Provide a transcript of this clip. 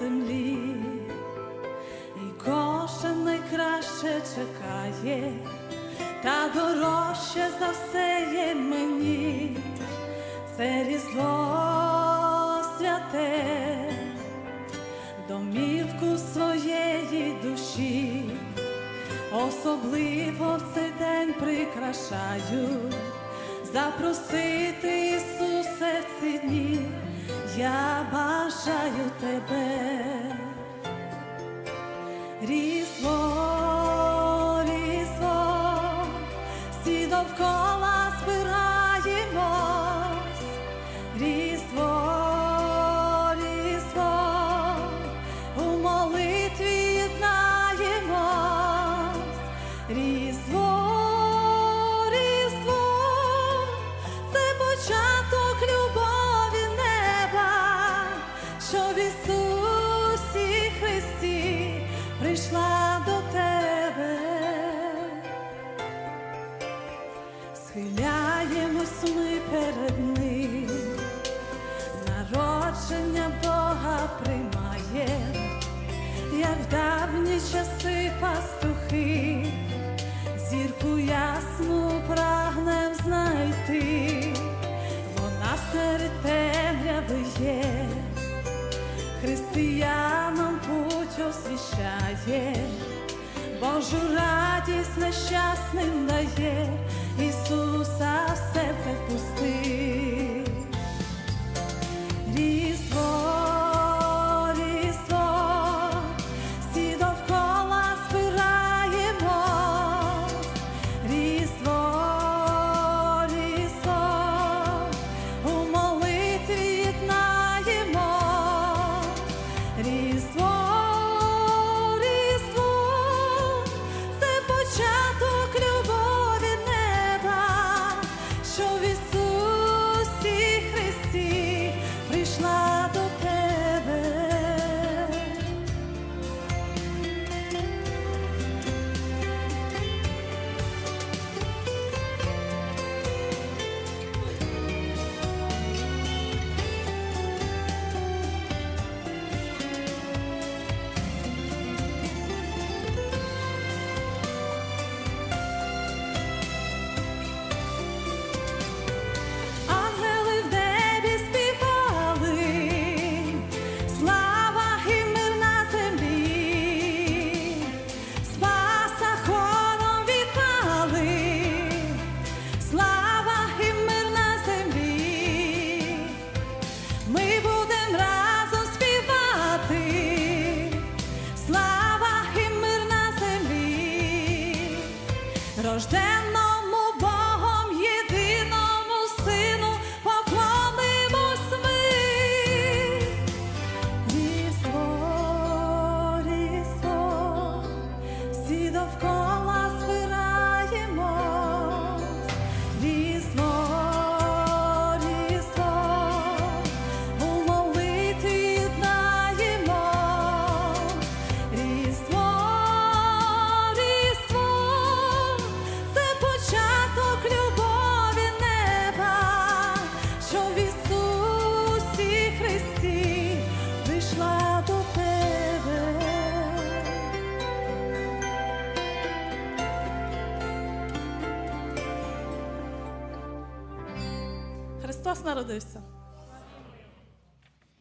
землі, і кожен найкраще чекає, та дорожче за все є мені, це різдво святе, домівку своєї душі, особливо в цей день прикрашаю, запросити Ісуса в ці дні я бажаю тебе. Різдво, різдво, всі довкола збираємось, різдво, Схиляємось ми перед ним, народження Бога приймає, як давні часи пастухи, зірку ясну прагнем знайти, вона серед темряви є, християнам путь освіщає, Божу радість нещасним дає, Ісуса в серце пусти. Cause Христос народився.